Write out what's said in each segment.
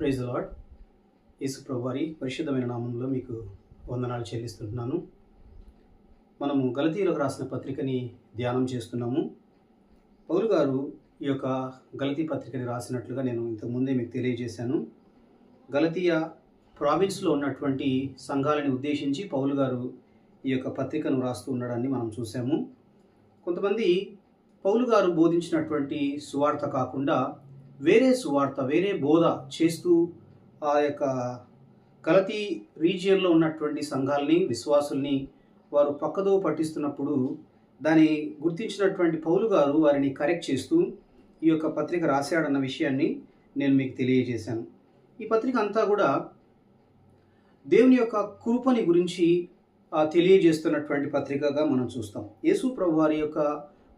Praise lord యేసు ప్రభు వారి పరిశుద్ధమైన నామంలో మీకు వందనాలు చెల్లిస్తుంటున్నాను. మనము గలతీలకు రాసిన పత్రికని ధ్యానం చేస్తున్నాము. పౌలు గారు ఈ యొక్క గలతీ పత్రికని రాసినట్లుగా నేను ఇంతకుముందే మీకు తెలియజేశాను. గలతీయ ప్రావిన్స్లో ఉన్నటువంటి సంఘాలని ఉద్దేశించి పౌలు గారు ఈ యొక్క పత్రికను రాస్తూ ఉండడాన్ని మనం చూసాము కొంతమంది పౌలు గారు బోధించినటువంటి సువార్త కాకుండా వేరే సువార్త వేరే బోధ చేస్తూ ఆ యొక్క కలతీ రీజియన్లో ఉన్నటువంటి సంఘాలని విశ్వాసుల్ని వారు పక్కదో పట్టిస్తున్నప్పుడు దాన్ని గుర్తించినటువంటి పౌలు గారు వారిని కరెక్ట్ చేస్తూ ఈ యొక్క పత్రిక రాశాడన్న విషయాన్ని నేను మీకు తెలియజేశాను. ఈ పత్రిక అంతా కూడా దేవుని యొక్క కృపని గురించి తెలియజేస్తున్నటువంటి పత్రికగా మనం చూస్తాం. యేసు ప్రభు వారి యొక్క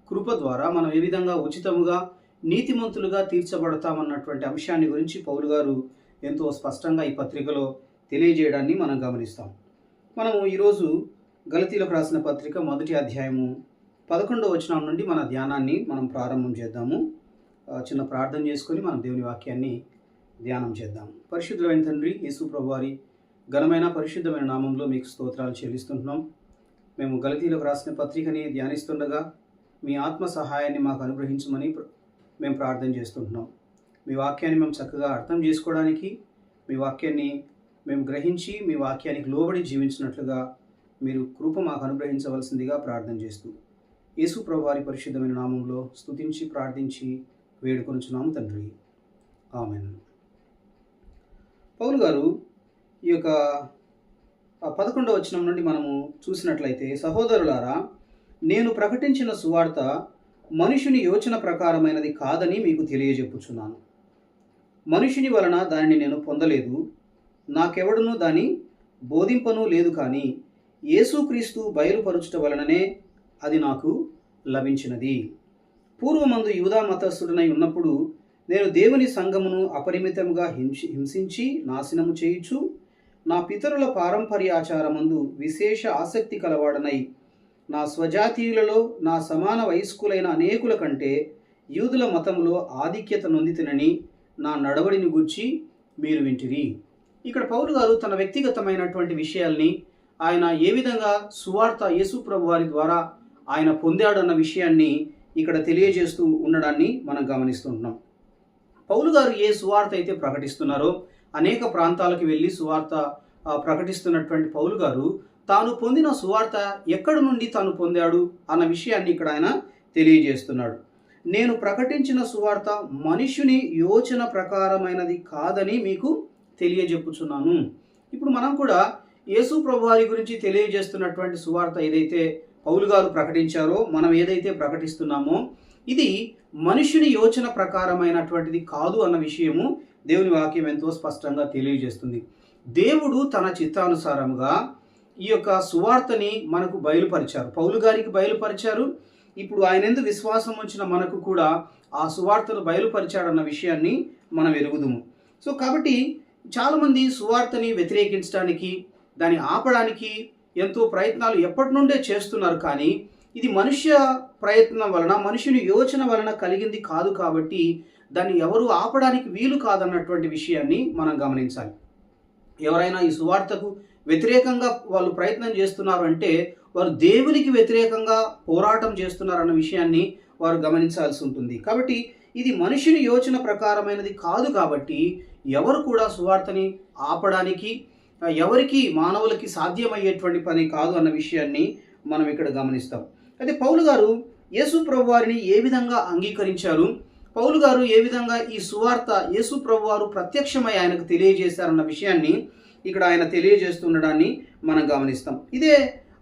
కృప ద్వారా మనం ఏ విధంగా ఉచితముగా నీతిమంతులుగా తీర్చబడతామన్నటువంటి అంశాన్ని గురించి పౌలు గారు ఎంతో స్పష్టంగా ఈ పత్రికలో తెలియజేయడాన్ని మనం గమనిస్తాం. మనము ఈరోజు గలతీలకు రాసిన పత్రిక మొదటి అధ్యాయము పదకొండవ వచనం నుండి మన ధ్యానాన్ని మనం ప్రారంభం చేద్దాము. చిన్న ప్రార్థన చేసుకొని మనం దేవుని వాక్యాన్ని ధ్యానం చేద్దాం. పరిశుద్ధమైన తండ్రి యేసు ప్రభువారి ఘనమైన పరిశుద్ధమైన నామంలో మీకు స్తోత్రాలు చెల్లిస్తుంటున్నాం. మేము గలతీలకు రాసిన పత్రికని ధ్యానిస్తుండగా మీ ఆత్మ సహాయాన్ని మాకు అనుగ్రహించమని మేము ప్రార్థన చేస్తుంటున్నాం. మీ వాక్యాన్ని మేము చక్కగా అర్థం చేసుకోవడానికి మీ వాక్యాన్ని మేము గ్రహించి మీ వాక్యానికి లోబడి జీవించినట్లుగా మీరు కృప మాకు అనుగ్రహించవలసిందిగా ప్రార్థన చేస్తూ యేసు ప్రభువారి పరిశుద్ధమైన నామంలో స్తుతించి ప్రార్థించి వేడుకొనుచున్నాము తండ్రి. ఆమెన్. పౌలు గారు ఈ యొక్క పదకొండవ వచనం నుండి మనము చూసినట్లయితే సహోదరులారా నేను ప్రకటించిన సువార్త మనుషుని యోచన ప్రకారమైనది కాదని మీకు తెలియజెప్పుచున్నాను. మనుషుని వలన దానిని నేను పొందలేదు. నాకెవడనూ దాని బోధింపనూ లేదు కానీ యేసుక్రీస్తు బయలుపరచుట వలననే అది నాకు లభించినది. పూర్వమందు యూదా మతస్థుడనై ఉన్నప్పుడు నేను దేవుని సంఘమును అపరిమితంగా హింసి హింసించి నాశనము చేయుచు నా పితరుల పారంపర్యాచారమందు విశేష ఆసక్తి కలవాడనై నా స్వజాతీయులలో నా సమాన వయస్కులైన అనేకుల కంటే యూదుల మతంలో ఆధిక్యత నొందితినని నా నడవడిని గూర్చి మీరు వింటిరి. ఇక్కడ పౌలు గారు తన వ్యక్తిగతమైనటువంటి విషయాల్ని ఆయన ఏ విధంగా సువార్త యేసు ప్రభు వారి ద్వారా ఆయన పొందాడన్న విషయాన్ని ఇక్కడ తెలియజేస్తూ ఉండడాన్ని మనం గమనిస్తుంటున్నాం. పౌలు గారు ఏ సువార్త అయితే ప్రకటిస్తున్నారో అనేక ప్రాంతాలకు వెళ్ళి సువార్త ప్రకటిస్తున్నటువంటి పౌలు గారు తాను పొందిన సువార్త ఎక్కడి నుండి తాను పొందాడు అన్న విషయాన్ని ఇక్కడ ఆయన తెలియజేస్తున్నాడు. నేను ప్రకటించిన సువార్త మనుషుని యోచన ప్రకారమైనది కాదని మీకు తెలియజెప్పుచున్నాను. ఇప్పుడు మనం కూడా యేసు ప్రభు వారి గురించి తెలియజేస్తున్నటువంటి సువార్త ఏదైతే పౌలు గారు ప్రకటించారో మనం ఏదైతే ప్రకటిస్తున్నామో ఇది మనుషుని యోచన ప్రకారమైనటువంటిది కాదు అన్న విషయము దేవుని వాక్యం ఎంతో స్పష్టంగా తెలియజేస్తుంది. దేవుడు తన చిత్తానుసారంగా ఈ యొక్క సువార్తని మనకు బయలుపరిచారు. పౌలు గారికి బయలుపరిచారు. ఇప్పుడు ఆయన ఎందు విశ్వాసం ఉంచిన మనకు కూడా ఆ సువార్తను బయలుపరిచాడన్న విషయాన్ని మనం ఎరుగుదుము. సో కాబట్టి చాలామంది సువార్తని వ్యతిరేకించడానికి దాన్ని ఆపడానికి ఎంతో ప్రయత్నాలు ఎప్పటి నుండే చేస్తున్నారు కానీ ఇది మనుష్య ప్రయత్నం వలన మనుషుని యోచన వలన కలిగింది కాదు కాబట్టి దాన్ని ఎవరు ఆపడానికి వీలు కాదన్నటువంటి విషయాన్ని మనం గమనించాలి. ఎవరైనా ఈ సువార్తకు వ్యతిరేకంగా వాళ్ళు ప్రయత్నం చేస్తున్నారు అంటే వారు దేవునికి వ్యతిరేకంగా పోరాటం చేస్తున్నారన్న విషయాన్ని వారు గమనించాల్సి ఉంటుంది. కాబట్టి ఇది మనుషుని యోచన ప్రకారమైనది కాదు కాబట్టి ఎవరు కూడా సువార్తని ఆపడానికి ఎవరికి మానవులకి సాధ్యమయ్యేటువంటి పని కాదు అన్న విషయాన్ని మనం ఇక్కడ గమనిస్తాం. అయితే పౌలు గారు యేసు ప్రభు వారిని ఏ విధంగా అంగీకరించారు? పౌలు గారు ఏ విధంగా ఈ సువార్త యేసు ప్రభు వారు ప్రత్యక్షమై ఆయనకు తెలియజేశారన్న విషయాన్ని ఇక్కడ ఆయన తెలియజేస్తుండడాన్ని మనం గమనిస్తాం. ఇదే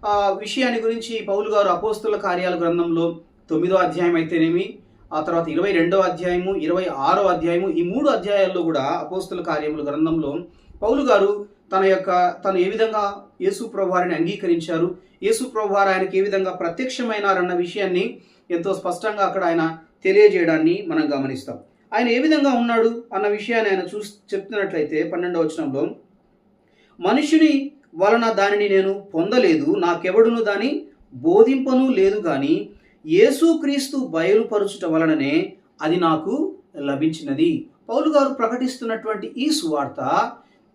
ఆ విషయాన్ని గురించి పౌలు గారు అపోస్తుల కార్యాల గ్రంథంలో తొమ్మిదో అధ్యాయం అయితేనేమి ఆ తర్వాత ఇరవై రెండవ అధ్యాయము ఇరవై ఆరో అధ్యాయము ఈ మూడు అధ్యాయాల్లో కూడా అపోస్తుల కార్యముల గ్రంథంలో పౌలు గారు తన యొక్క తను ఏ విధంగా యేసు ప్రభువారిని అంగీకరించారు యేసు ప్రభువారు ఆయనకి ఏ విధంగా ప్రత్యక్షమైనారన్న విషయాన్ని ఎంతో స్పష్టంగా అక్కడ ఆయన తెలియజేయడాన్ని మనం గమనిస్తాం. ఆయన ఏ విధంగా ఉన్నాడు అన్న విషయాన్ని ఆయన చూసి చెప్తున్నట్లయితే పన్నెండవ వచనంలో మనుషుని వలన దానిని నేను పొందలేదు నాకెవడును దాని బోధింపను లేదు కానీ యేసుక్రీస్తు బయలుపరచుట వలననే అది నాకు లభించినది. పౌలు గారు ప్రకటిస్తున్నటువంటి ఈ సువార్త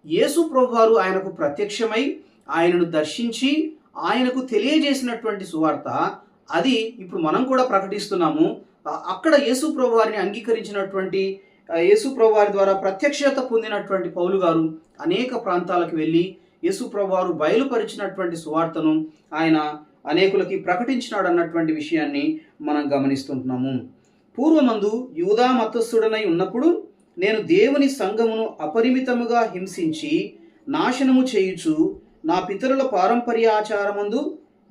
యేసు ప్రభువారు ఆయనకు ప్రత్యక్షమై ఆయనను దర్శించి ఆయనకు తెలియజేసినటువంటి సువార్త అది ఇప్పుడు మనం కూడా ప్రకటిస్తున్నాము. అక్కడ యేసు ప్రభు వారిని అంగీకరించినటువంటి ఆ, యేసు వారి ద్వారా ప్రత్యక్షత పొందినటువంటి పౌలు గారు అనేక ప్రాంతాలకు వెళ్ళి యేసు వారు బయలుపరిచినటువంటి సువార్తను ఆయన అనేకులకి ప్రకటించినాడు అన్నటువంటి విషయాన్ని మనం గమనిస్తుంటున్నాము. పూర్వమందు యూదా మతస్థుడనై ఉన్నప్పుడు నేను దేవుని సంఘమును అపరిమితముగా హింసించి నాశనము చేయుచు నా పితరుల పారంపర్యాచారమందు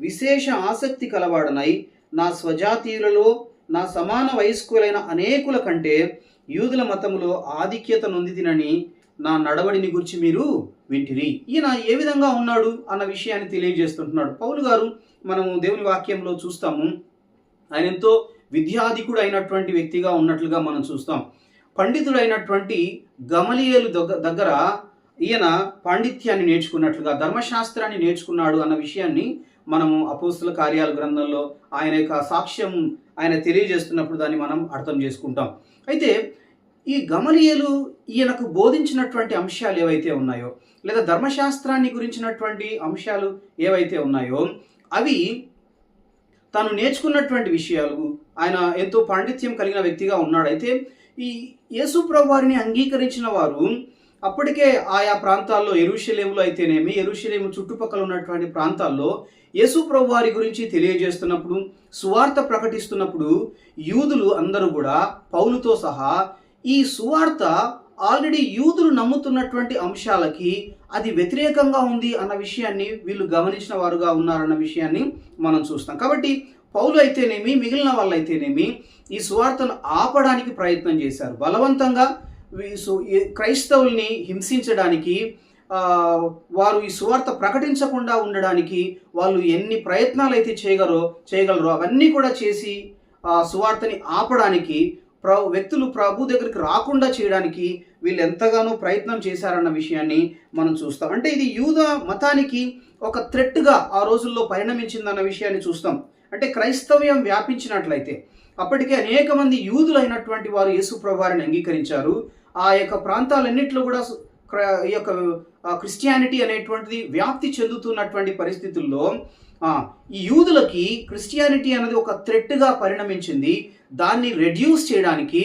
విశేష ఆసక్తి కలవాడనై నా స్వజాతీయులలో నా సమాన వయస్కులైన అనేకుల కంటే యూదుల మతములో ఆధిక్యత నొందితినని నా నడవడిని గురించి మీరు వింటిరి. ఈయన ఏ విధంగా ఉన్నాడు అన్న విషయాన్ని తెలియజేస్తుంటున్నాడు. పౌలు గారు మనము దేవుని వాక్యంలో చూస్తాము. ఆయన ఎంతో విద్యాధికుడు అయినటువంటి వ్యక్తిగా ఉన్నట్లుగా మనం చూస్తాం. పండితుడైనటువంటి గమలియలు దగ్గర ఈయన పాండిత్యాన్ని నేర్చుకున్నట్లుగా ధర్మశాస్త్రాన్ని నేర్చుకున్నాడు అన్న విషయాన్ని మనము అపోస్తుల కార్యాల గ్రంథంలో ఆయన యొక్క సాక్ష్యం ఆయన తెలియజేస్తున్నప్పుడు దాన్ని మనం అర్థం చేసుకుంటాం. అయితే ఈ గమనీయులు ఈయనకు బోధించినటువంటి అంశాలు ఏవైతే ఉన్నాయో లేదా ధర్మశాస్త్రాన్ని గురించినటువంటి అంశాలు ఏవైతే ఉన్నాయో అవి తాను నేర్చుకున్నటువంటి విషయాలు ఆయన ఎంతో పాండిత్యం కలిగిన వ్యక్తిగా ఉన్నాడు. అయితే ఈ యేసు ప్రభు వారిని అంగీకరించిన వారు అప్పటికే ఆయా ప్రాంతాల్లో ఎరుషలేములో అయితేనేమి ఎరుషలేము చుట్టుపక్కల ఉన్నటువంటి ప్రాంతాల్లో యేసు ప్రభు వారి గురించి తెలియజేస్తున్నప్పుడు సువార్త ప్రకటిస్తున్నప్పుడు యూదులు అందరూ కూడా పౌలుతో సహా ఈ సువార్త ఆల్రెడీ యూదులు నమ్ముతున్నటువంటి అంశాలకి అది వ్యతిరేకంగా ఉంది అన్న విషయాన్ని వీళ్ళు గమనించిన వారుగా ఉన్నారన్న విషయాన్ని మనం చూస్తాం. కాబట్టి పౌలు అయితేనేమి మిగిలిన వాళ్ళు అయితేనేమి ఈ సువార్తను ఆపడానికి ప్రయత్నం చేశారు. బలవంతంగా సు- క్రైస్తవుల్ని హింసించడానికి వారు ఈ సువార్త ప్రకటించకుండా ఉండడానికి వాళ్ళు ఎన్ని ప్రయత్నాలు అయితే చేయగలరో చేయగలరో అవన్నీ కూడా చేసి ఆ సువార్తని ఆపడానికి ప్ర వ్యక్తులు ప్రభు దగ్గరికి రాకుండా చేయడానికి వీళ్ళు ఎంతగానో ప్రయత్నం చేశారన్న విషయాన్ని మనం చూస్తాం. అంటే ఇది యూద మతానికి ఒక థ్రెట్గా ఆ రోజుల్లో పరిణమించిందన్న విషయాన్ని చూస్తాం. అంటే క్రైస్తవ్యం వ్యాపించినట్లయితే అప్పటికే అనేక మంది యూదులైనటువంటి వారు యేసు ప్రభువారిని అంగీకరించారు. ఆ యొక్క ప్రాంతాలన్నింటిలో కూడా ఈ యొక్క క్రిస్టియానిటీ అనేటువంటిది వ్యాప్తి చెందుతున్నటువంటి పరిస్థితుల్లో ఈ యూదులకి క్రిస్టియానిటీ అనేది ఒక థ్రెట్గా పరిణమించింది. దాన్ని రెడ్యూస్ చేయడానికి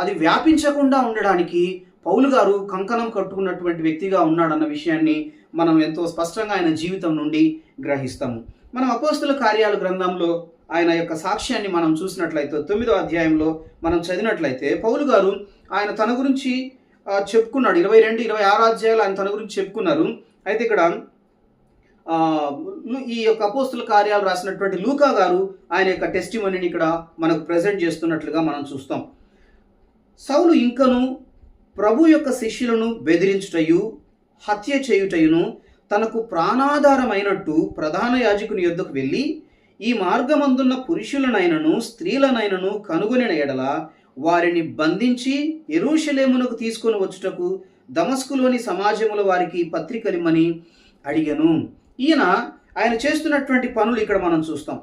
అది వ్యాపించకుండా ఉండడానికి పౌలు గారు కంకణం కట్టుకున్నటువంటి వ్యక్తిగా ఉన్నాడన్న విషయాన్ని మనం ఎంతో స్పష్టంగా ఆయన జీవితం నుండి గ్రహిస్తాము. మనం అపోస్తుల కార్యాల గ్రంథంలో ఆయన యొక్క సాక్ష్యాన్ని మనం చూసినట్లయితే తొమ్మిదో అధ్యాయంలో మనం చదివినట్లయితే పౌలు గారు ఆయన తన గురించి చెప్పుకున్నాడు. ఇరవై రెండు ఇరవై ఆరు అధ్యాయాలు ఆయన తన గురించి చెప్పుకున్నారు. అయితే ఇక్కడ ఈ యొక్క అపోస్తుల కార్యాలు రాసినటువంటి లూకా గారు ఆయన యొక్క టెస్టిమోనీని ఇక్కడ మనకు ప్రజెంట్ చేస్తున్నట్లుగా మనం చూస్తాం. సౌలు ఇంకను ప్రభు యొక్క శిష్యులను బెదిరించుటయు హత్య చేయుటయును తనకు ప్రాణాధారమైనట్టు ప్రధాన యాజకుని యొద్దకు వెళ్ళి ఈ మార్గమందున్న పురుషులనైనను స్త్రీలనైనను కనుగొనిన ఎడల వారిని బంధించి ఎరుషలేమునకు తీసుకొని వచ్చుటకు దమస్కులోని సమాజముల వారికి పత్రికలిమ్మని అడిగను. ఈయన ఆయన చేస్తున్నటువంటి పనులు ఇక్కడ మనం చూస్తాం.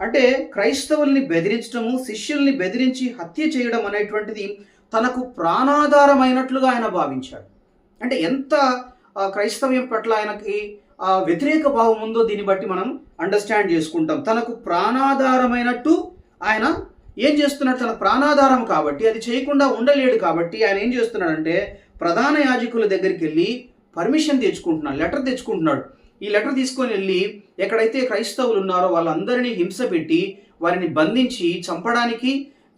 అంటే క్రైస్తవుల్ని బెదిరించడము శిష్యుల్ని బెదిరించి హత్య చేయడం అనేటువంటిది తనకు ప్రాణాధారమైనట్లుగా ఆయన భావించాడు. అంటే ఎంత క్రైస్తవ్యం పట్ల ఆయనకి వ్యతిరేక భావం ఉందో దీన్ని బట్టి మనం అండర్స్టాండ్ చేసుకుంటాం. తనకు ప్రాణాధారమైనట్టు ఆయన ఏం చేస్తున్నాడు? తన ప్రాణాధారం కాబట్టి అది చేయకుండా ఉండలేడు కాబట్టి ఆయన ఏం చేస్తున్నాడంటే ప్రధాన యాజకుల దగ్గరికి వెళ్ళి పర్మిషన్ తెచ్చుకుంటున్నాడు లెటర్ తెచ్చుకుంటున్నాడు. ఈ లెటర్ తీసుకొని వెళ్ళి ఎక్కడైతే క్రైస్తవులు ఉన్నారో వాళ్ళందరినీ హింస పెట్టి వారిని బంధించి చంపడానికి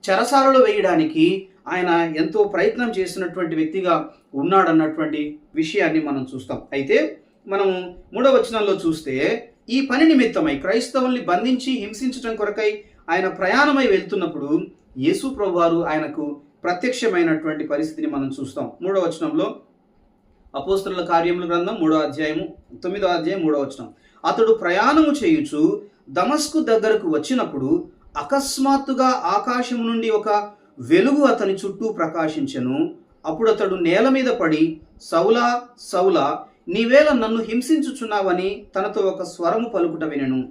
చెరసాలలో వేయడానికి ఆయన ఎంతో ప్రయత్నం చేసినటువంటి వ్యక్తిగా ఉన్నాడన్నటువంటి విషయాన్ని మనం చూస్తాం. అయితే మనం మూడవ వచనంలో చూస్తే ఈ పని నిమిత్తమై క్రైస్తవుల్ని బంధించి హింసించడం కొరకై ఆయన ప్రయాణమై వెళ్తున్నప్పుడు యేసు ప్రభువారు ఆయనకు ప్రత్యక్షమైనటువంటి పరిస్థితిని మనం చూస్తాం. మూడవ వచనంలో అపోస్తల కార్యముల గ్రంథం మూడో అధ్యాయము తొమ్మిదో అధ్యాయం మూడో వచనం. అతడు ప్రయాణము చేయుచు దమస్కు దగ్గరకు వచ్చినప్పుడు అకస్మాత్తుగా ఆకాశం నుండి ఒక వెలుగు అతని చుట్టూ ప్రకాశించెను. అప్పుడు అతడు నేల మీద పడి సౌలా సౌలా నీవేళ నన్ను హింసించుచున్నావని తనతో ఒక స్వరము పలుకుట వినెను.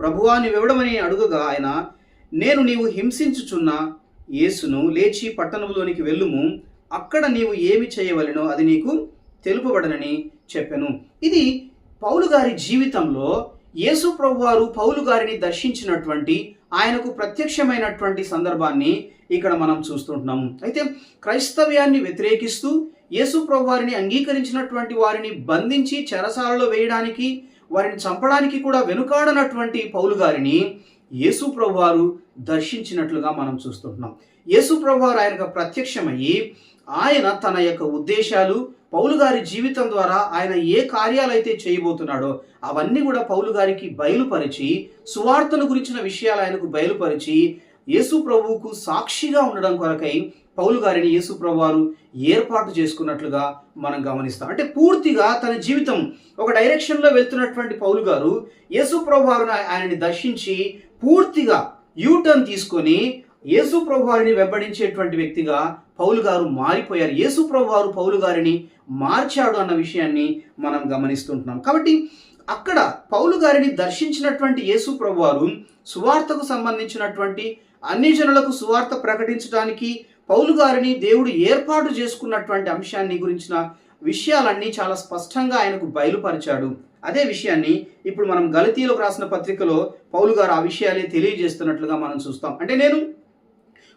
ప్రభువా నీవెవడమని అడుగుగా ఆయన నేను నీవు హింసించుచున్న యేసును లేచి పట్టణంలోనికి వెళ్ళుము. అక్కడ నీవు ఏమి చేయవలెనో అది నీకు తెలుపబడనని చెప్పాను. ఇది పౌలు గారి జీవితంలో యేసు ప్రభువారు పౌలు గారిని దర్శించినటువంటి ఆయనకు ప్రత్యక్షమైనటువంటి సందర్భాన్ని ఇక్కడ మనం చూస్తుంటున్నాము. అయితే క్రైస్తవ్యాన్ని వ్యతిరేకిస్తూ యేసు ప్రభువారిని అంగీకరించినటువంటి వారిని బంధించి చెరసాలలో వేయడానికి వారిని చంపడానికి కూడా వెనుకాడనటువంటి పౌలు గారిని యేసు ప్రభువారు దర్శించినట్లుగా మనం చూస్తుంటున్నాం. యేసు ప్రభువారు ఆయనకు ప్రత్యక్షమయ్యి ఆయన తన యొక్క ఉద్దేశాలు పౌలు గారి జీవితం ద్వారా ఆయన ఏ కార్యాలైతే చేయబోతున్నాడో అవన్నీ కూడా పౌలు గారికి బయలుపరిచి సువార్తను గురించిన విషయాలు ఆయనకు బయలుపరిచి యేసు ప్రభువుకు సాక్షిగా ఉండడం కొరకై పౌలు గారిని యేసు వారు ఏర్పాటు చేసుకున్నట్లుగా మనం గమనిస్తాం. అంటే పూర్తిగా తన జీవితం ఒక డైరెక్షన్లో వెళ్తున్నటువంటి పౌలు గారు యేసు వారు ఆయనని దర్శించి పూర్తిగా యూటర్న్ తీసుకొని యేసు ప్రభు వారిని వెంబడించేటువంటి వ్యక్తిగా పౌలు గారు మారిపోయారు. యేసు ప్రభు వారు పౌలు గారిని మార్చాడు అన్న విషయాన్ని మనం గమనిస్తుంటున్నాం. కాబట్టి అక్కడ పౌలు గారిని దర్శించినటువంటి యేసు ప్రభు వారు సువార్తకు సంబంధించినటువంటి అన్ని జనులకు సువార్త ప్రకటించడానికి పౌలు గారిని దేవుడు ఏర్పాటు చేసుకున్నటువంటి అంశాన్ని గురించిన విషయాలన్నీ చాలా స్పష్టంగా ఆయనకు బయలుపరిచాడు. అదే విషయాన్ని ఇప్పుడు మనం గలతీలకు రాసిన పత్రికలో పౌలు గారు ఆ విషయాలే తెలియజేస్తున్నట్లుగా మనం చూస్తాం. అంటే నేను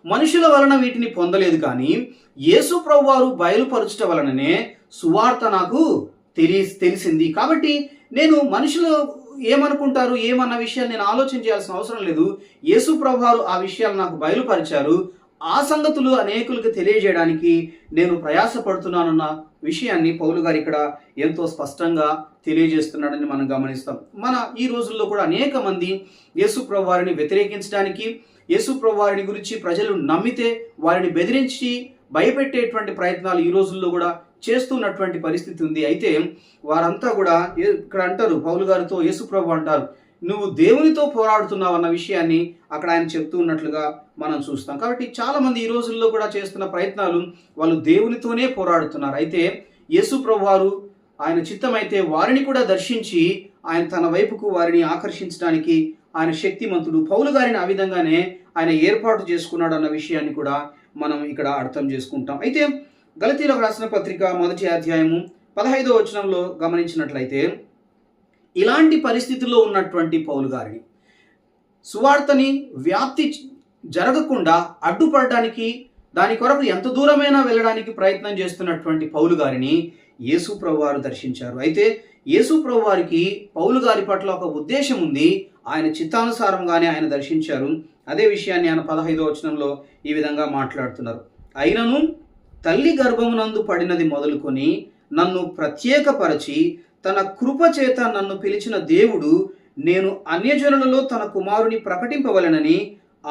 మనుషుల వలన వీటిని పొందలేదు కానీ యేసు ప్రభువారు బయలుపరచుట వలననే సువార్త నాకు తెలి తెలిసింది. కాబట్టి నేను మనుషులు ఏమనుకుంటారు? ఏమన్న విషయాలు నేను ఆలోచన చేయాల్సిన అవసరం లేదు. యేసు ప్రభువారు ఆ విషయాలు నాకు బయలుపరిచారు. ఆ సంగతులు అనేకులకు తెలియజేయడానికి నేను ప్రయాసపడుతున్నానన్న విషయాన్ని పౌలు గారు ఇక్కడ ఎంతో స్పష్టంగా తెలియజేస్తున్నాడని మనం గమనిస్తాం. మన ఈ రోజుల్లో కూడా అనేక మంది యేసు వారిని వ్యతిరేకించడానికి యేసు వారిని గురించి ప్రజలు నమ్మితే వారిని బెదిరించి భయపెట్టేటువంటి ప్రయత్నాలు ఈ రోజుల్లో కూడా చేస్తున్నటువంటి పరిస్థితి ఉంది. అయితే వారంతా కూడా ఇక్కడ అంటారు పౌలు గారితో యేసుప్రభు అంటారు నువ్వు దేవునితో పోరాడుతున్నావు అన్న విషయాన్ని అక్కడ ఆయన చెప్తూ ఉన్నట్లుగా మనం చూస్తాం. కాబట్టి చాలామంది ఈ రోజుల్లో కూడా చేస్తున్న ప్రయత్నాలు వాళ్ళు దేవునితోనే పోరాడుతున్నారు. అయితే యేసు ప్రభువారు ఆయన చిత్తమైతే వారిని కూడా దర్శించి ఆయన తన వైపుకు వారిని ఆకర్షించడానికి ఆయన శక్తిమంతుడు పౌలు గారిని ఆ విధంగానే ఆయన ఏర్పాటు చేసుకున్నాడు అన్న విషయాన్ని కూడా మనం ఇక్కడ అర్థం చేసుకుంటాం. అయితే గలతీలకు రాసిన పత్రిక మొదటి అధ్యాయము పదహైదో వచనంలో గమనించినట్లయితే ఇలాంటి పరిస్థితుల్లో ఉన్నటువంటి పౌలు గారిని సువార్తని వ్యాప్తి జరగకుండా అడ్డుపడడానికి దాని కొరకు ఎంత దూరమైనా వెళ్ళడానికి ప్రయత్నం చేస్తున్నటువంటి పౌలు గారిని యేసు ప్రభువారు దర్శించారు. అయితే యేసు ప్రభువారికి పౌలు గారి పట్ల ఒక ఉద్దేశం ఉంది. ఆయన చిత్తానుసారంగానే ఆయన దర్శించారు. అదే విషయాన్ని ఆయన పదహైదో వచనంలో ఈ విధంగా మాట్లాడుతున్నారు. అయినను తల్లి గర్భమునందు పడినది మొదలుకొని నన్ను ప్రత్యేకపరచి తన కృప చేత నన్ను పిలిచిన దేవుడు నేను అన్యజనులలో తన కుమారుని ప్రకటింపవలెనని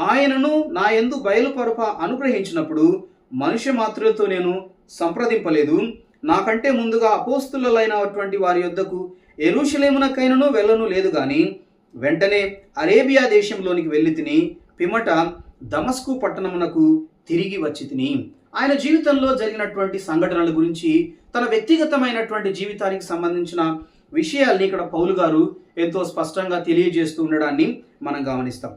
ఆయనను నా ఎందు బయలుపరప అనుగ్రహించినప్పుడు మనుష్య మాత్రులతో నేను సంప్రదింపలేదు. నాకంటే ముందుగా అపోస్తులైనటువంటి వారి యొద్దకు ఎరుషలేమునకైనను వెళ్ళను లేదు కానీ వెంటనే అరేబియా దేశంలోనికి వెళ్ళి తిని పిమట దమస్కు పట్టణమునకు తిరిగి వచ్చి తిని ఆయన జీవితంలో జరిగినటువంటి సంఘటనల గురించి తన వ్యక్తిగతమైనటువంటి జీవితానికి సంబంధించిన విషయాల్ని ఇక్కడ పౌలు గారు ఎంతో స్పష్టంగా తెలియజేస్తూ ఉండడాన్ని మనం గమనిస్తాం.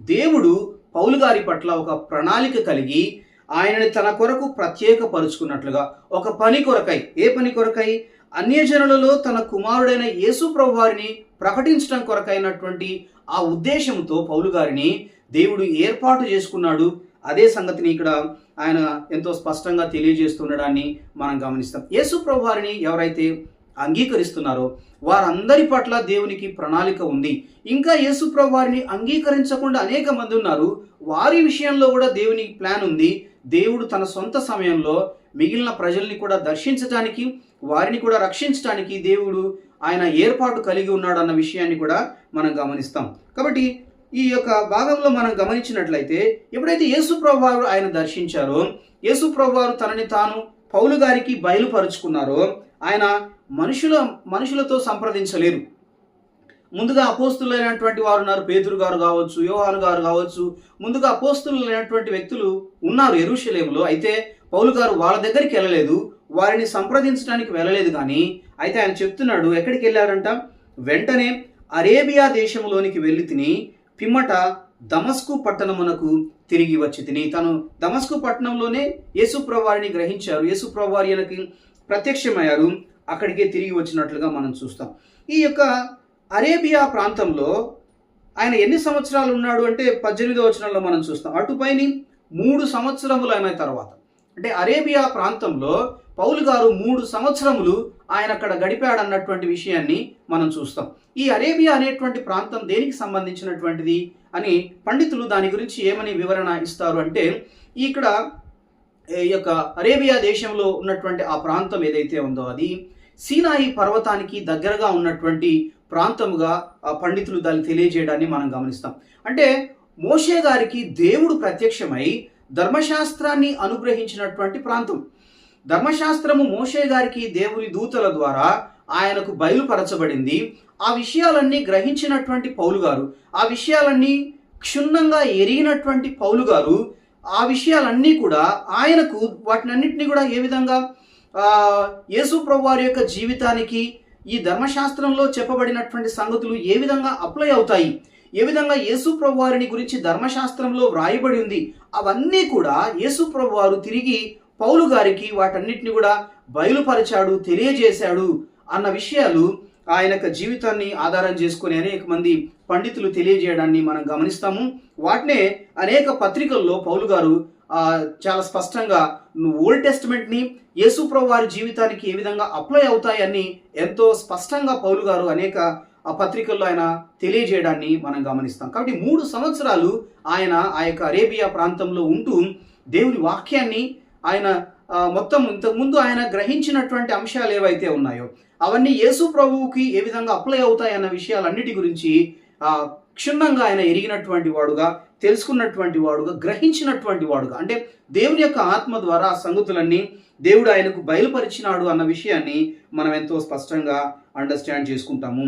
దేవుడు పౌలు గారి పట్ల ఒక ప్రణాళిక కలిగి ఆయనని తన కొరకు ప్రత్యేకపరుచుకున్నట్లుగా ఒక పని కొరకై ఏ పని కొరకై? అన్యజనులలో తన కుమారుడైన యేసు ప్రభు వారిని ప్రకటించడం కొరకైనటువంటి ఆ ఉద్దేశంతో పౌలు గారిని దేవుడు ఏర్పాటు చేసుకున్నాడు. అదే సంగతిని ఇక్కడ ఆయన ఎంతో స్పష్టంగా తెలియజేస్తుండడాన్ని మనం గమనిస్తాం. యేసు ప్రభు వారిని ఎవరైతే అంగీకరిస్తున్నారో వారందరి పట్ల దేవునికి ప్రణాళిక ఉంది. ఇంకా యేసు ప్రభు వారిని అంగీకరించకుండా అనేక మంది ఉన్నారు. వారి విషయంలో కూడా దేవునికి ప్లాన్ ఉంది. దేవుడు తన సొంత సమయంలో మిగిలిన ప్రజల్ని కూడా దర్శించడానికి వారిని కూడా రక్షించడానికి దేవుడు ఆయన ఏర్పాటు కలిగి ఉన్నాడు అన్న విషయాన్ని కూడా మనం గమనిస్తాం. కాబట్టి ఈ యొక్క భాగంలో మనం గమనించినట్లయితే ఎప్పుడైతే యేసుప్రభు వారు ఆయన దర్శించారో యేసుప్రభు వారు తనని తాను పౌలు గారికి బయలుపరుచుకున్నారో ఆయన మనుషుల మనుషులతో సంప్రదించలేరు. ముందుగా అపోస్తులైనటువంటి వారు ఉన్నారు పేతురు గారు కావచ్చు యోహాను గారు కావచ్చు ముందుగా అపోస్తులైనటువంటి వ్యక్తులు ఉన్నారు ఎరుషలేములో అయితే పౌలు గారు వాళ్ళ దగ్గరికి వెళ్ళలేదు వారిని సంప్రదించడానికి వెళ్ళలేదు కానీ అయితే ఆయన చెప్తున్నాడు ఎక్కడికి వెళ్ళారంట వెంటనే అరేబియా దేశంలోనికి వెళ్ళి తిని పిమ్మట దమస్కు పట్టణమునకు తిరిగి వచ్చి తిని తను దమస్కు పట్టణంలోనే యేసుప్రవారిని గ్రహించారు. యేసుప్రవారియలకి ప్రత్యక్షమయ్యారు. అక్కడికే తిరిగి వచ్చినట్లుగా మనం చూస్తాం. ఈ యొక్క అరేబియా ప్రాంతంలో ఆయన ఎన్ని సంవత్సరాలు ఉన్నాడు అంటే పద్దెనిమిదో వచనంలో మనం చూస్తాం. అటుపైని మూడు సంవత్సరములు అయిన తర్వాత. అంటే అరేబియా ప్రాంతంలో పౌలు గారు మూడు సంవత్సరములు ఆయన అక్కడ గడిపాడు అన్నటువంటి విషయాన్ని మనం చూస్తాం. ఈ అరేబియా అనేటువంటి ప్రాంతం దేనికి సంబంధించినటువంటిది అని పండితులు దాని గురించి ఏమని వివరణ ఇస్తారు అంటే ఇక్కడ ఈ యొక్క అరేబియా దేశంలో ఉన్నటువంటి ఆ ప్రాంతం ఏదైతే ఉందో అది సీనాయి పర్వతానికి దగ్గరగా ఉన్నటువంటి ప్రాంతముగా ఆ పండితులు దాన్ని తెలియజేయడాన్ని మనం గమనిస్తాం. అంటే మోషే గారికి దేవుడు ప్రత్యక్షమై ధర్మశాస్త్రాన్ని అనుగ్రహించినటువంటి ప్రాంతం. ధర్మశాస్త్రము మోషే గారికి దేవుని దూతల ద్వారా ఆయనకు బయలుపరచబడింది. ఆ విషయాలన్నీ గ్రహించినటువంటి పౌలు గారు ఆ విషయాలన్నీ క్షుణ్ణంగా ఎరిగినటువంటి పౌలు గారు ఆ విషయాలన్నీ కూడా ఆయనకు వాటినన్నింటినీ కూడా ఏ విధంగా యేసు ప్రభువారి యొక్క జీవితానికి ఈ ధర్మశాస్త్రంలో చెప్పబడినటువంటి సంగతులు ఏ విధంగా అప్లై అవుతాయి ఏ విధంగా యేసు ప్రభువారిని గురించి ధర్మశాస్త్రంలో వ్రాయబడి ఉంది అవన్నీ కూడా యేసు ప్రభువారు తిరిగి పౌలు గారికి వాటన్నిటిని కూడా బయలుపరిచాడు తెలియజేశాడు అన్న విషయాలు ఆయన యొక్క జీవితాన్ని ఆధారం చేసుకుని అనేక మంది పండితులు తెలియజేయడాన్ని మనం గమనిస్తాము. వాటినే అనేక పత్రికల్లో పౌలు గారు చాలా స్పష్టంగా ఓల్డ్ టెస్ట్మెంట్ని యేసుప్రభు వారి జీవితానికి ఏ విధంగా అప్లై అవుతాయని ఎంతో స్పష్టంగా పౌలు గారు అనేక ఆ పత్రికల్లో ఆయన తెలియజేయడాన్ని మనం గమనిస్తాం. కాబట్టి మూడు సంవత్సరాలు ఆయన ఆ యొక్క అరేబియా ప్రాంతంలో ఉంటూ దేవుని వాక్యాన్ని ఆయన మొత్తం ఇంతకుముందు ఆయన గ్రహించినటువంటి అంశాలు ఏవైతే ఉన్నాయో అవన్నీ యేసు ప్రభువుకి ఏ విధంగా అప్లై అవుతాయి అన్న విషయాలన్నిటి గురించి క్షుణ్ణంగా ఆయన ఎరిగినటువంటి వాడుగా తెలుసుకున్నటువంటి వాడుగా గ్రహించినటువంటి వాడుగా అంటే దేవుని యొక్క ఆత్మ ద్వారా ఆ సంగతులన్నీ దేవుడు ఆయనకు బయలుపరిచినాడు అన్న విషయాన్ని మనం ఎంతో స్పష్టంగా అండర్స్టాండ్ చేసుకుంటాము.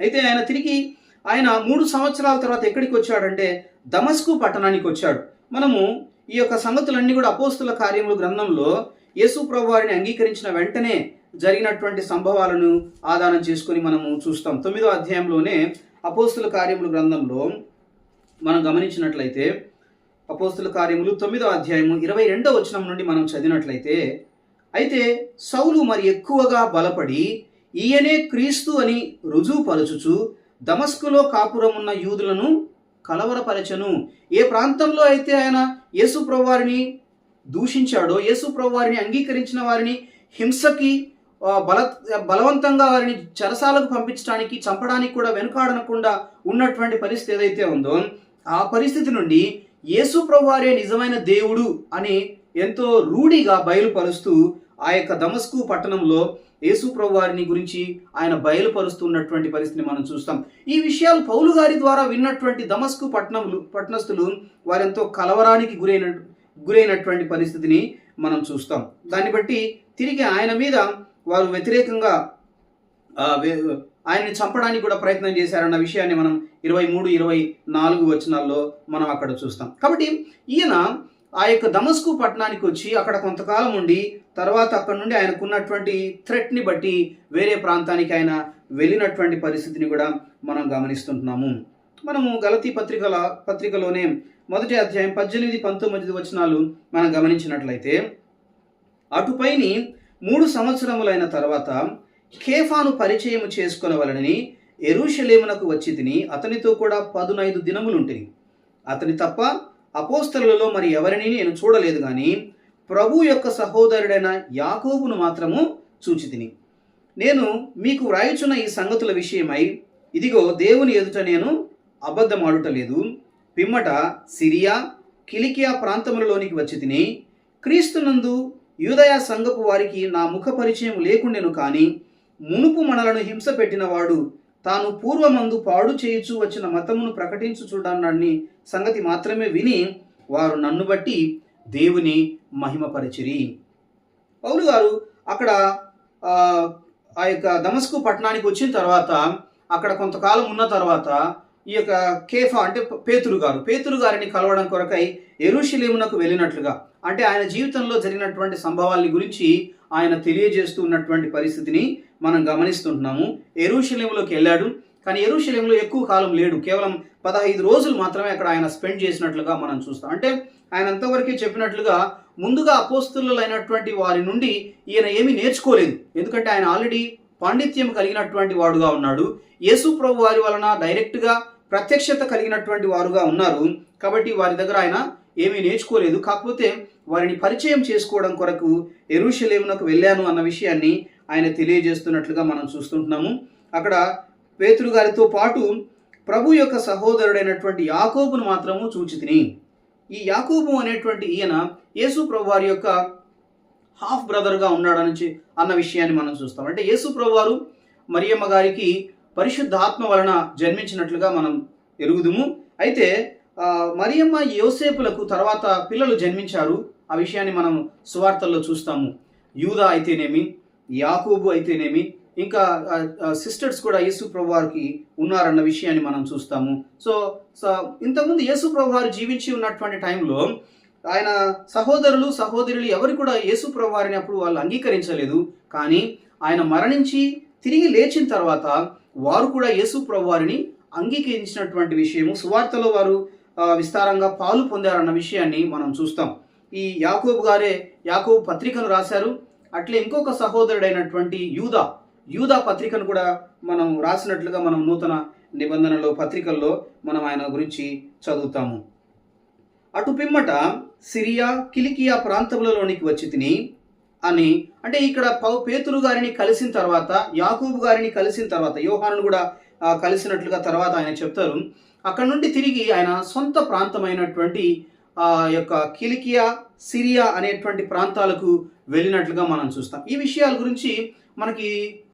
అయితే ఆయన తిరిగి ఆయన మూడు సంవత్సరాల తర్వాత ఎక్కడికి వచ్చాడంటే దమస్కు పట్టణానికి వచ్చాడు. మనము ఈ యొక్క సంగతులన్నీ కూడా అపోస్తుల కార్యములు గ్రంథంలో యేసు ప్రభు వారిని అంగీకరించిన వెంటనే జరిగినటువంటి సంభవాలను ఆధారం చేసుకొని మనము చూస్తాం. తొమ్మిదో అధ్యాయంలోనే అపోస్తుల కార్యములు గ్రంథంలో మనం గమనించినట్లయితే అపోస్తుల కార్యములు తొమ్మిదో అధ్యాయము ఇరవై రెండో వచనం నుండి మనం చదివినట్లయితే అయితే సౌలు మరి ఎక్కువగా బలపడి ఈయనే క్రీస్తు అని రుజువుపరచుచు దమస్కులో కాపురమున్న యూదులను కలవరపరచను. ఏ ప్రాంతంలో అయితే ఆయన యేసు ప్రభువారిని దూషించాడో యేసు ప్రభువారిని అంగీకరించిన వారిని హింసకి బల బలవంతంగా వారిని చెరసాలకు పంపించడానికి చంపడానికి కూడా వెనుకాడనకుండా ఉన్నటువంటి పరిస్థితి ఏదైతే ఉందో ఆ పరిస్థితి నుండి యేసు ప్రభువారే నిజమైన దేవుడు అని ఎంతో రూఢిగా బయలుపరుస్తూ ఆ యొక్క దమస్కు పట్టణంలో యేసుప్రభు వారిని గురించి ఆయన బయలుపరుస్తున్నటువంటి పరిస్థితిని మనం చూస్తాం. ఈ విషయాలు పౌలు గారి ద్వారా విన్నటువంటి దమస్కు పట్టణములు పట్టణస్థులు వారెంతో కలవరానికి గురైన గురైనటువంటి పరిస్థితిని మనం చూస్తాం. దాన్ని బట్టి తిరిగి ఆయన మీద వారు వ్యతిరేకంగా ఆయన్ని చంపడానికి కూడా ప్రయత్నం చేశారన్న విషయాన్ని మనం ఇరవై మూడు ఇరవై నాలుగు వచనాల్లో మనం అక్కడ చూస్తాం. కాబట్టి ఈయన ఆ యొక్క దమస్కు పట్టణానికి వచ్చి అక్కడ కొంతకాలం ఉండి తర్వాత అక్కడ నుండి ఆయనకున్నటువంటి థ్రెట్ని బట్టి వేరే ప్రాంతానికి ఆయన వెళ్ళినటువంటి పరిస్థితిని కూడా మనం గమనిస్తుంటున్నాము. మనము గలతీ పత్రికల పత్రికలోనే మొదటి అధ్యాయం పద్దెనిమిది పంతొమ్మిది వచనాలు మనం గమనించినట్లయితే అటుపైని మూడు సంవత్సరములైన తర్వాత కేఫాను పరిచయం చేసుకునవలనని ఎరుషలేమునకు వచ్చి తిని అతనితో కూడా పదునైదు దినములుంటిని అతని తప్ప అపోస్తలలో మరి ఎవరిని నేను చూడలేదు కానీ ప్రభు యొక్క సహోదరుడైన యాకోబును మాత్రము చూచితిని. నేను మీకు వ్రాయుచున్న ఈ సంగతుల విషయమై ఇదిగో దేవుని ఎదుట నేను అబద్ధమాడుటలేదు. పిమ్మట సిరియా కిలికియా ప్రాంతములలోనికి వచ్చి తిని క్రీస్తునందు యూదయ సంఘపు వారికి నా ముఖ పరిచయం లేకుండెను కానీ మునుపు మనలను హింస పెట్టినవాడు తాను పూర్వమందు పాడు చేయుచు వచ్చిన మతమును ప్రకటించు చూడన్నాన్ని సంగతి మాత్రమే విని వారు నన్ను బట్టి దేవుని మహిమపరిచిరి. పౌలు గారు అక్కడ ఆ, ఆ యొక్క దమస్కు పట్టణానికి వచ్చిన తర్వాత అక్కడ కొంతకాలం ఉన్న తర్వాత ఈ యొక్క కేఫా అంటే పేతురు గారు పేతురు గారిని కలవడం కొరకై ఎరుషలేమునకు వెళ్ళినట్లుగా అంటే ఆయన జీవితంలో జరిగినటువంటి సంభవాల్ని గురించి ఆయన తెలియజేస్తూ ఉన్నటువంటి పరిస్థితిని మనం గమనిస్తుంటున్నాము. ఎరుషలేములోకి వెళ్ళాడు. కానీ ఎరుషలేములో ఎక్కువ కాలం లేడు. కేవలం పదహైదు రోజులు మాత్రమే అక్కడ ఆయన స్పెండ్ చేసినట్లుగా మనం చూస్తాం. అంటే ఆయన అంతవరకే చెప్పినట్లుగా ముందుగా అపోస్తులైనటువంటి వారి నుండి ఈయన ఏమీ నేర్చుకోలేదు. ఎందుకంటే ఆయన ఆల్రెడీ పాండిత్యం కలిగినటువంటి వాడుగా ఉన్నాడు. యేసు ప్రభు వారి వలన డైరెక్ట్గా ప్రత్యక్షత కలిగినటువంటి వారుగా ఉన్నారు. కాబట్టి వారి దగ్గర ఆయన ఏమీ నేర్చుకోలేదు. కాకపోతే వారిని పరిచయం చేసుకోవడం కొరకు ఎరుషలేమునకు వెళ్ళాను అన్న విషయాన్ని ఆయన తెలియజేస్తున్నట్లుగా మనం చూస్తుంటున్నాము. అక్కడ పేతురు గారితో పాటు ప్రభు యొక్క సహోదరుడైనటువంటి యాకోబును మాత్రము చూచితిని. ఈ యాకోబు అనేటువంటి ఈయన యేసు ప్రభు వారి యొక్క హాఫ్ బ్రదర్గా ఉన్నాడని అన్న విషయాన్ని మనం చూస్తాం. అంటే యేసు ప్రభు వారు మరియమ్మ గారికి పరిశుద్ధాత్మ వలన జన్మించినట్లుగా మనం ఎరుగుదుము. అయితే మరియమ్మ యోసేపులకు తర్వాత పిల్లలు జన్మించారు. ఆ విషయాన్ని మనం సువార్తల్లో చూస్తాము. యూదా అయితేనేమి యాకూబు అయితేనేమి ఇంకా సిస్టర్స్ కూడా యేసు ప్రభు వారికి ఉన్నారన్న విషయాన్ని మనం చూస్తాము. సో సో ఇంతకుముందు యేసు ప్రభు వారు జీవించి ఉన్నటువంటి టైంలో ఆయన సహోదరులు సహోదరులు ఎవరు కూడా యేసు ప్రభు వారిని అప్పుడు వాళ్ళు అంగీకరించలేదు. కానీ ఆయన మరణించి తిరిగి లేచిన తర్వాత వారు కూడా యేసు ప్రభు వారిని అంగీకరించినటువంటి విషయము సువార్తలో వారు విస్తారంగా పాలు పొందారన్న విషయాన్ని మనం చూస్తాం. ఈ యాకోబు గారే యాకోబు పత్రికను రాశారు. అట్లే ఇంకొక సహోదరుడైనటువంటి యూదా. యూదా పత్రికను కూడా మనం రాసినట్లుగా మనం నూతన నిబంధనలో పత్రికల్లో మనం ఆయన గురించి చదువుతాము. అటు పిమ్మట సిరియా కిలికియా ప్రాంతములలోనికి వచ్చి తిని అని అంటే ఇక్కడ పేతురు గారిని కలిసిన తర్వాత యాకూబు గారిని కలిసిన తర్వాత యోహాను కూడా కలిసినట్లుగా తర్వాత ఆయన చెప్తారు. అక్కడ నుండి తిరిగి ఆయన సొంత ప్రాంతమైనటువంటి ఆ యొక్క కిలికియా సిరియా అనేటువంటి ప్రాంతాలకు వెళ్ళినట్లుగా మనం చూస్తాం. ఈ విషయాల గురించి మనకి